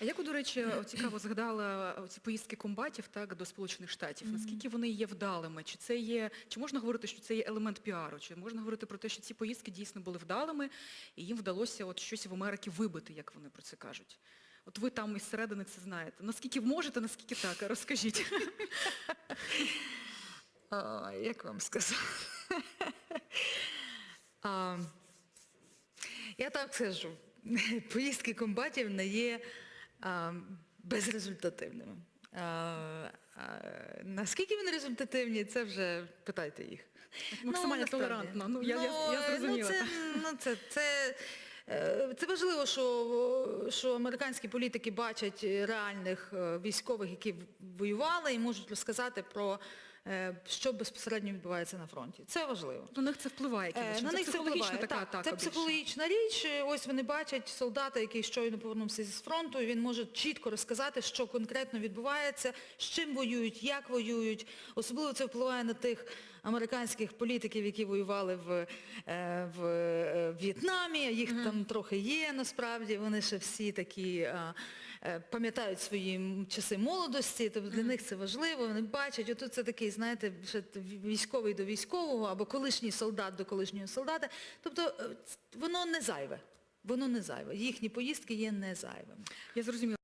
А як до речі, цікаво згадала ці поїздки комбатів так, до Сполучених Штатів? Наскільки вони є вдалими? Чи це є, чи можна говорити, що це є елемент піару? Чи можна говорити про те, що ці поїздки дійсно були вдалими, і їм вдалося от щось в Америці вибити, як вони про це кажуть? От ви там із середини це знаєте. Наскільки можете, наскільки так? Розкажіть. А, як вам сказати? а, я так скажу, поїздки комбатів не є безрезультативними. Наскільки вони результативні, це вже питайте їх. Максимально ну, толерантно. Ну, я- я- я зрозуміла. Ну, це, ну, це, це, е, це важливо, що, що американські політики бачать реальних е, військових, які воювали, і можуть розказати про е, що безпосередньо відбувається на фронті. Це важливо. На них це впливає. Е. На це них це психологічна впливає. така Так, атака. це психологічна річ. Ось вони бачать солдата, який щойно повернувся з фронту, і він може чітко розказати, що конкретно відбувається, з чим воюють, як воюють. Особливо це впливає на тих американських політиків, які воювали в, е, в е, В'єтнамі. Їх там трохи є насправді. Вони ще всі такі е, пам'ятають свої часи молодості. Тобто для них це важливо. Вони бачать, отут це такий, знаєте, ще військовий до військового або колишній солдат до колишнього солдата. Тобто е, воно не зайве. Воно не зайве. Їхні поїздки є не зайвими. Я зрозуміла.